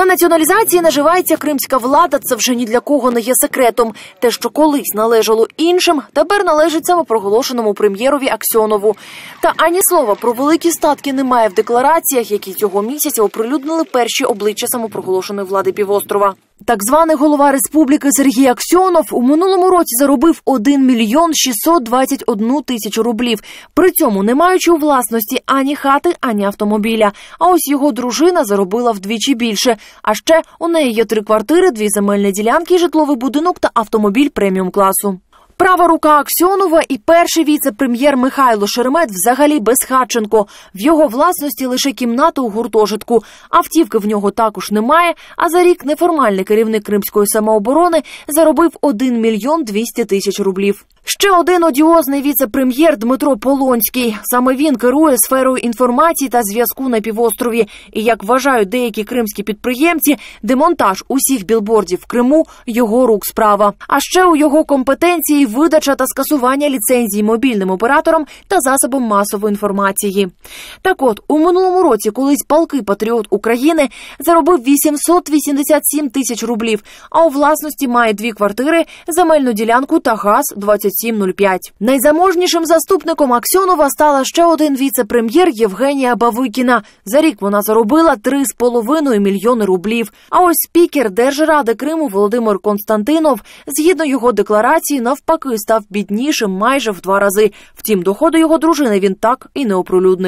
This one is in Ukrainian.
На націоналізації наживається кримська влада. Це вже ні для кого не є секретом. Те, що колись належало іншим, тепер належить самопроголошеному прем'єрові Аксьонову. Та ані слова про великі статки немає в деклараціях, які цього місяця оприлюднили перші обличчя самопроголошеної влади півострова. Так званий голова республіки Сергій Аксьонов у минулому році заробив 1 мільйон 621 тисячу рублів. При цьому не маючи у власності ані хати, ані автомобіля. А ось його дружина заробила вдвічі більше. А ще у неї є три квартири, дві земельні ділянки, житловий будинок та автомобіль преміум класу. Права рука Аксьонова і перший віце-прем'єр Михайло Шеремет взагалі безхатченко. В його власності лише кімната у гуртожитку. Автівки в нього також немає. А за рік неформальний керівник кримської самооборони заробив 1 мільйон 200 тисяч рублів. Ще один одіозний віце-прем'єр Дмитро Полонський. Саме він керує сферою інформації та зв'язку на півострові. І як вважають деякі кримські підприємці, демонтаж усіх білбордів в Криму його рук справа. А ще у його компетенції видача та скасування ліцензій мобільним операторам та засобам масової інформації. Так от у минулому році колись палкий патріот України заробив 887 тисяч рублів, а у власності має дві квартири, земельну ділянку та газ 2705. Найзаможнішим заступником Аксьонова стала ще один віце-прем'єр Євгенія Бавикіна. За рік вона заробила 3,5 мільйони рублів. А ось спікер Держради Криму Володимир Константинов, згідно його декларації, навпаки став біднішим майже в два рази. Втім, доходи його дружини він так і не оприлюднив.